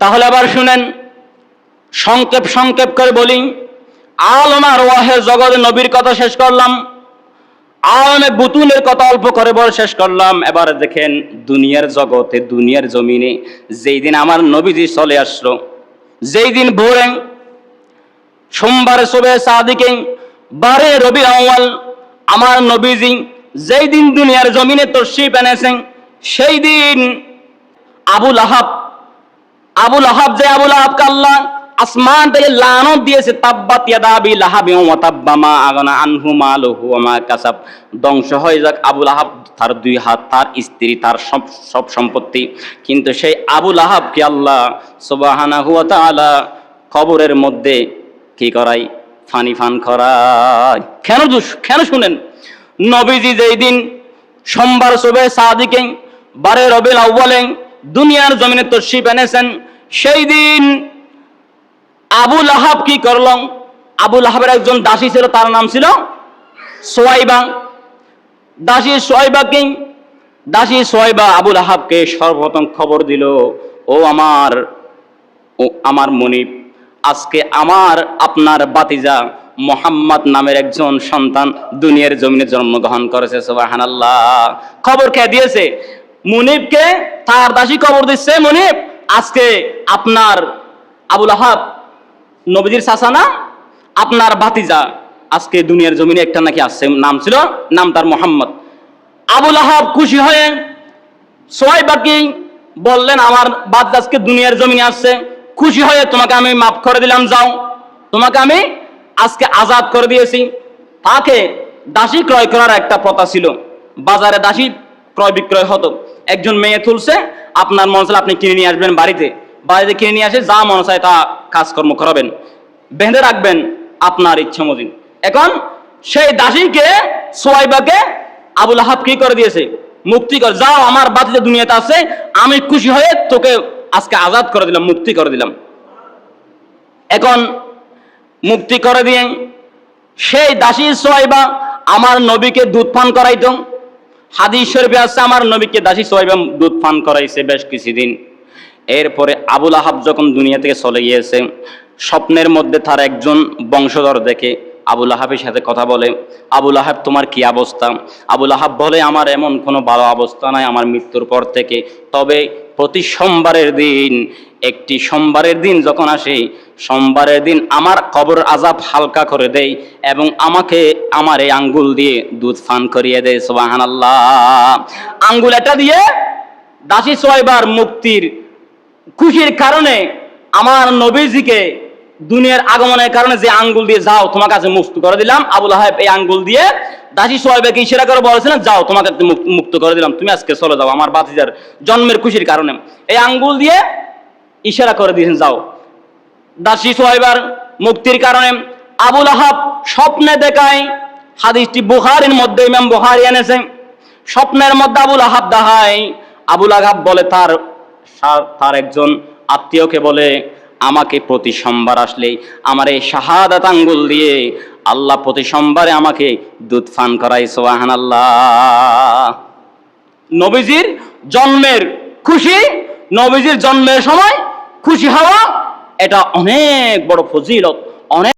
তাহলে আবার শুনেন, সংক্ষেপ সংক্ষেপ করে বলি আলমার ওয়াহে জগৎ নবীর কথা শেষ করলাম, আলমে বুতুলের কথা অল্প করে বলে শেষ করলাম, এবার দেখেন দুনিয়ার জগতে, দুনিয়ার জমিনে, যেই দিন আমার নবীজি চলে আসলো, যেই দিন ভোরে, সোমবার শোবে সাদিকে, বারে রবি আউয়াল, আমার নবীজি যেই দিন দুনিয়ার জমিনে তশরিফ এনেছেন, সেই দিন আবুল আহাব আবুল আহাব যে আবুল আহাবকে আল্লাহ আসমান থেকে লানত দিয়েছে, তাব্বাত ইয়াদাবি লাহাবি ওয়া তাব্বা মা আগনা আনহু মালুহু ওয়া মা কাসাব। ধ্বংস হয়ে যাক আবুল আহাব, তার দুই হাত, তার স্ত্রী, তার সব সব সম্পত্তি। কিন্তু সেই আবুল আহাবকে আল্লাহ সুবহানাহু ওয়া তাআলা কবরের মধ্যে কি করাই ফানি ফান করাই কেন কেন শুনেন? নবীজি যেই দিন সোমবার শুভে সাদিকে বারে রবিল আউ্বালে দুনিয়ার জমিনে তশরিফ এনেছেন সেই দিন আবুল আহাব কি করলাম? আবুল আহাবের একজন দাসী ছিল, তার নাম ছিল সোয়াইবা। দাসী সোয়াইবাকে দাসী সোয়াইবা আবুল আহাবকে সর্বপ্রথম খবর দিল, ও আমার ও আমার মনিব, আজকে আমার, আপনার বাতিজা মোহাম্মদ নামের একজন সন্তান দুনিয়ার জমিনে জন্মগ্রহণ করেছে সোবাহান খবর কে দিয়েছে? মুনিবকে তার দাসী খবর দিচ্ছে, মুনিব আজকে আপনার আবুল আহাব, নবীজির সাসানা আপনার ভাতিজা, আজকে দুনিয়ার জমিনে একটা নাকি আসছে, নাম ছিল, নাম তার মোহাম্মদ। আবুল আহাব খুশি হয়ে সবাই বাকি বললেন, আমার বাদ আজকে দুনিয়ার জমিনে আসছে, খুশি হয়ে তোমাকে আমি মাফ করে দিলাম, যাও। তোমাকে আমি আজকে আজাদ করে দিয়েছি। তাকে দাসী ক্রয় করার একটা প্রথা ছিল। বাজারে দাসী ক্রয় বিক্রয় হতো। একজন মেয়ে তুলছে, আপনার মন আপনি কিনে নিয়ে আসবেন বাড়িতে। বাড়িতে কিনে নিয়ে আসে যা মনে চায় তা কাজকর্ম করাবেন। বেঁধে রাখবেন আপনার ইচ্ছা মজিন এখন সেই দাসীকে সোয়াইবাকে আবুল আহাব কি করে দিয়েছে? মুক্তি করে, যাও, আমার বাতিতে দুনিয়াতে আছে, আমি খুশি হয়ে তোকে আজকে আজাদ করে দিলাম, মুক্তি করে দিলাম। এখন মুক্তি করে দিয়ে সেই দাসী সোয়াইবা আমার নবীকে দুধ পান করাইতো। হাদিস শরীফে আছে, আমার নবীকে দাসী সোয়াইবা দুধ পান করাইছে বেশ কিছুদিন। এরপরে আবুল আহাব যখন দুনিয়া থেকে চলে গিয়েছে, স্বপ্নের মধ্যে তার একজন বংশধর দেখে আবুল আহাবের সাথে কথা বলে, আবুল আহাব, তোমার কি অবস্থা? আবুল আহাব বলে, আমার এমন কোনো ভালো অবস্থা নাই, আমার মৃত্যুর পর থেকে। তবে প্রতি সোমবারের দিন, একটি সোমবারের দিন যখন আসে, সোমবারের দিন আমার কবর আজাব হালকা করে দেয় এবং আমাকে, আমার এই আঙ্গুল দিয়ে দুধ ফান করিয়ে দেয় সোবাহান আল্লাহ আঙ্গুল এটা দিয়ে দাসী সোয়াইবার মুক্তির খুশির কারণে আমার নবীজিকে দুনিয়ার আগমনের কারণে যে আঙ্গুল দিয়ে, যাও তোমার কাছে মুক্ত করে দিলাম। আবুল আহাব এই আঙ্গুল দিয়ে দাসী সোয়াইবাকে ইশারা করে বলেছিলেন যাও, তোমাকে মুক- মুক্ত করে দিলাম, তুমি আজকে চলে যাও, আমার বাতিজার জন্মের খুশির কারণে। এই আঙ্গুল দিয়ে ইশারা করে দিয়েছেন, যাও। দাসী সোয়াইবার মুক্তির কারণে আবুল আহাব স্বপ্নে দেখায়, হাদিসটি বুহারির মধ্যে, ইমাম বুহারি এনেছে, স্বপ্নের মধ্যে আবুল আহাব দেখায়, আবুল আহাব বলে, তার তার একজন আত্মীয়কে বলে, আমাকে প্রতি সোমবার আসলেই আমার এই শাহাদাত আঙ্গুল দিয়ে আল্লাহ প্রতি সোমবারে আমাকে দুধ ফান করাই সোহান আল্লাহ নবীজির জন্মের খুশি, নবীজির জন্মের সময় খুশি হওয়া, এটা অনেক বড় ফজিলত, অনেক